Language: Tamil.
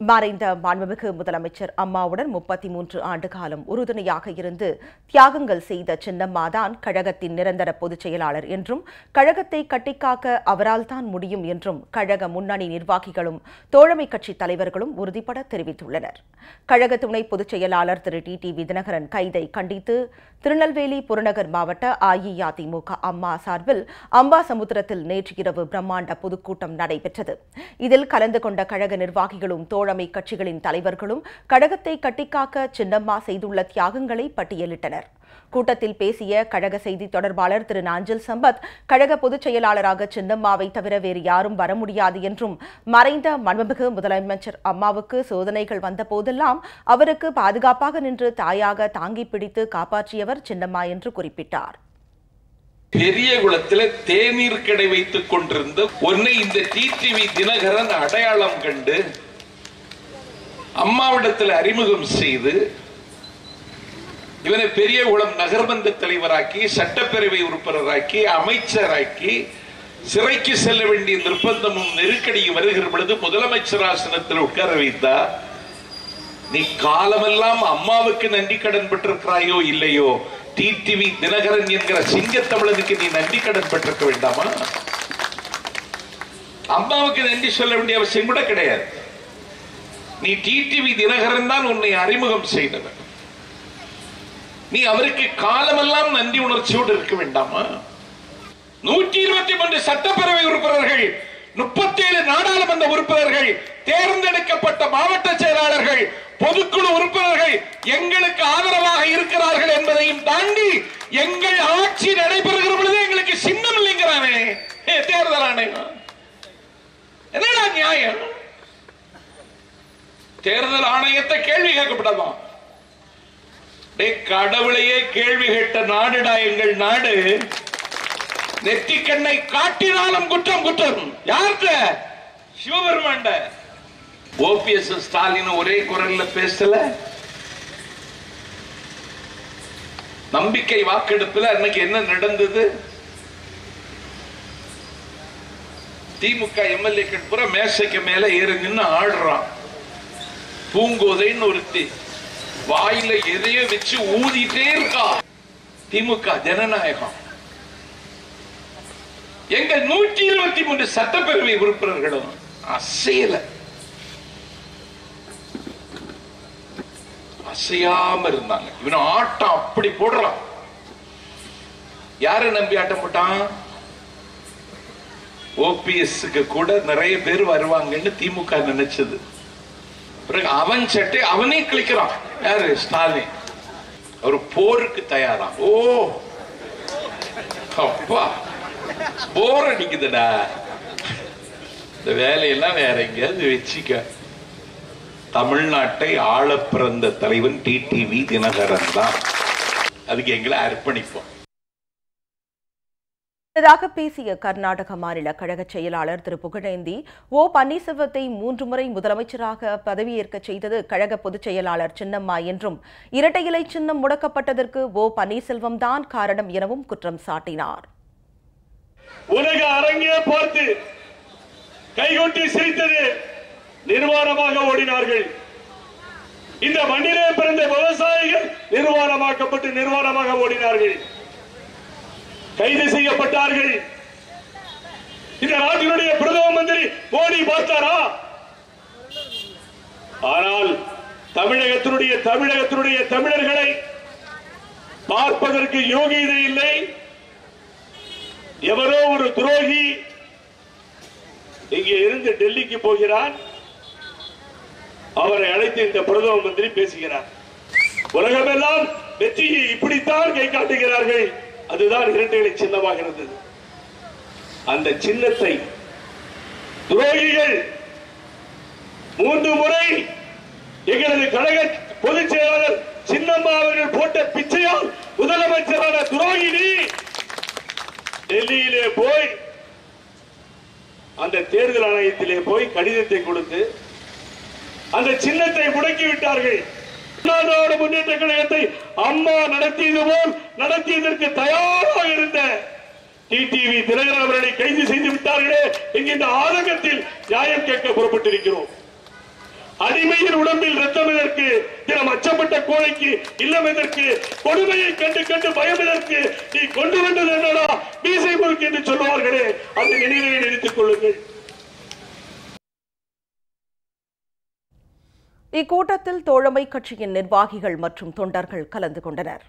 மறைந்த மாண்புமிகு முதலமைச்சர் அம்மாவுடன் முப்பத்தி மூன்று ஆண்டு காலம் உறுதுணையாக இருந்து தியாகங்கள் செய்த சின்னம்மாதான் கழகத்தின் நிரந்தர பொதுச் செயலாளர் என்றும் கழகத்தை கட்டிக்காக்க அவரால் தான் முடியும் என்றும் கழக முன்னணி நிர்வாகிகளும் தோழமை கட்சி தலைவர்களும் உறுதிபட தெரிவித்துள்ளனர். கழக துணை பொதுச் செயலாளர் திரு டி டி விதினகரன் கைதை கண்டித்து திருநெல்வேலி புறநகர் மாவட்ட அஇஅதிமுக அம்மா சார்பில் அம்பாசமுத்திரத்தில் நேற்று இரவு பிரம்மாண்ட பொதுக்கூட்டம் நடைபெற்றது. இதில் கலந்து கொண்ட கழக நிர்வாகிகளும் தோழமை கட்சிகளின் தலைவர்களும் கழகத்தை கட்டிக்காக்க சின்னம்மா செய்துள்ள தியாகங்களை பட்டியலிட்டனர். கூட்டத்தில் பேசிய கழக செய்தி தொடர்பாளர் திரு நாஞ்சல் சம்பத் கழக பொதுச் செயலாளராக சின்னம்மாவை தவிர வேறு யாரும் வர முடியாது என்றும் மறைந்த மண்புமிகு முதலமைச்சர் அம்மாவுக்கு சோதனைகள் வந்த போதெல்லாம் அவருக்கு பாதுகாப்பாக நின்று தாயாக தாங்கி பிடித்து காப்பாற்றியவர் சின்னம்மா என்று குறிப்பிட்டார். பெரிய குளத்துல தேநீர் கடை வைத்துக் கொண்டிருந்த ஒன்னு இந்த டிடிவி தினகரன் அடையாளம் கண்டு அம்மாவிடத்தில் அறிமுகம் செய்து இவனை பெரியகுளம் நகர்மன்ற தலைவராக்கி சட்டப்பேரவை உறுப்பினராக்கி அமைச்சராக்கி சிறைக்கு செல்ல வேண்டிய நிர்பந்தமும் நெருக்கடியும் வருகிற பொழுது முதலமைச்சர் ஆசனத்தில் உட்கார வைத்தார் நீ காலமெல்லாம் அம்மாவுக்கு நன்றி கடன் பெற்றிருக்கிறாயோ இல்லையோ? டிடிவி தினகரன் என்கிற சிங்கத்தமிழனுக்கு நீ நன்றி கடன் பெற்றிருக்க வேண்டாமா? அம்மாவுக்கு நன்றி சொல்ல வேண்டிய அவசியம் கூட கிடையாது. நீ டிடிவி தினகரன் தான் உன்னை அறிமுகம் செய்தவர் நீ அவருக்கு காலமெல்லாம் நன்றி உணர்ச்சியோடு இருக்க வேண்டாமா? நூற்றி இருபத்தி மூன்று சட்டப்பேரவை உறுப்பினர்கள் முப்பத்தேழு நாடாளுமன்ற உறுப்பினர்கள் தேர்ந்தெடுக்கப்பட்ட மாவட்ட செயலாளர்கள் பொதுக்குழு உறுப்பினர்கள் எங்களுக்கு ஆதரவாக இருக்கிறார்கள் என்பதையும் தாண்டி எங்கள் ஆட்சி நடைபெறுகிற பொழுது எங்களுக்கு சின்னம் இல்லைங்கிறானே ஏ, தேர்தல் ஆணையம். என்னடா நியாயம்? தேர்தல் ஆணையத்தை கேள்வி கேட்கப்படலாம் டேய், கடவுளையே கேள்வி கேட்ட நாடுடா எங்கள் நாடு. நெற்றிக்கண்ணை காட்டினாலும் குற்றம் குற்றம். யார்கிட்ட? சிவபெருமாண்ட ஓபிஎஸ் ஸ்டாலின் ஒரே குரல்ல பேசல. நம்பிக்கை வாக்கெடுப்புல அன்னைக்கு என்ன நடந்தது? திமுக எம்எல்ஏக்கள் பூரா மேசைக்கு மேல ஏறி நின்னு ஆடுறான். பூங்கோதைன்னு ஒருத்தி. வாயில எதையோ வச்சு ஊதிட்டே இருக்கா. திமுக ஜனநாயகம். எங்க நூற்றி இருபத்தி மூன்று சட்டப்பேரவை உறுப்பினர்களும் அசையல. அசையாம இருந்தாங்க. இவன் ஆட்டம் அப்படி போடுறான் யாரை நம்பி ஆட்டம் போட்டான்? ஓபிஎஸ்க்கு கூட நிறைய பேர் வருவாங்கன்னு திமுக நினைச்சது. பிறகு அவன் சட்டை அவனே கிளிக்கிறான் யாரு? ஸ்டாலின். ஒரு போருக்கு தயாரா ஓ! அப்பா! போர் அடிக்குதுடா. இந்த வேலையெல்லாம் வேற எங்கேயாவது வச்சுக்க. தமிழ்நாட்டை ஆள பிறந்த தலைவன் டிடிவி தினகரன் தான். அதுக்கு எங்களை அர்ப்பணிப்போம். முன்னதாக பேசிய கர்நாடக மாநில கழக செயலாளர் திரு. புகழேந்தி ஓ. பன்னீர்செல்வத்தை மூன்று முறை முதலமைச்சராக பதவியேற்க செய்தது கழக பொதுச் செயலாளர் சின்னம்மா என்றும் இரட்டை இலை சின்னம் முடக்கப்பட்டதற்கு ஓ. பன்னீர்செல்வம் தான் காரணம் எனவும் குற்றம் சாட்டினார். உலக அரங்கே பார்த்து கைகொட்டி சிரித்தது நிர்வாணமாக ஓடினார்கள். இந்த மண்ணிலே பிறந்த விவசாயிகள் நிர்வாணமாக்கப்பட்டு நிர்வாணமாக ஓடினார்கள். கைது செய்யப்பட்டார்கள். இந்த நாட்டினுடைய பிரதம மந்திரி மோடி பார்த்தாரா? ஆனால் தமிழகத்தினுடைய தமிழகத்தினுடைய தமிழர்களை பார்ப்பதற்கு யோகியதை இல்லை. எவரோ ஒரு துரோகி இங்கே இருந்து டெல்லிக்கு போகிறார் அவரை அழைத்து இந்த பிரதம மந்திரி பேசுகிறார். உலகமெல்லாம் வெற்றியை இப்படித்தான் கை காட்டுகிறார்கள். அதுதான் இரட்டைகளை சின்னமாக இருந்தது. அந்த சின்னத்தை துரோகிகள் மூன்று முறை எங்களது கழக பொதுச் செயலாளர் சின்னம்மா அவர்கள் போட்ட பிச்சையால் முதலமைச்சரான துரோகினி டெல்லியிலே போய் அந்த தேர்தல் ஆணையத்திலே போய் கடிதத்தை கொடுத்து அந்த சின்னத்தை முடக்கி விட்டார்கள் முன்னேற்ற கழகத்தை அம்மா நடத்தியது போல் நடத்தியதற்கு தயாராக இருந்த டிடிவி தினகரன் அவர்களை கைது செய்து விட்டார்களே என்கின்ற ஆதங்கத்தில் நியாயம் கேட்க புறப்பட்டிருக்கிறோம். அடிமையின் உடம்பில் ரத்தம் எதற்கு தினம் அச்சப்பட்ட கோழைக்கு இல்லம் எதற்கு கொடுமையை கண்டு கண்டு பயம் எதற்கு நீ கொண்டு வந்தது என்னடா மீசை முறுக்கு என்று சொல்வார்களே அந்த நினைவை நினைத்துக் கொள்ளுங்கள். இக்கூட்டத்தில் தோழமை கட்சியின் நிர்வாகிகள் மற்றும் தொண்டர்கள் கலந்து கொண்டனர்.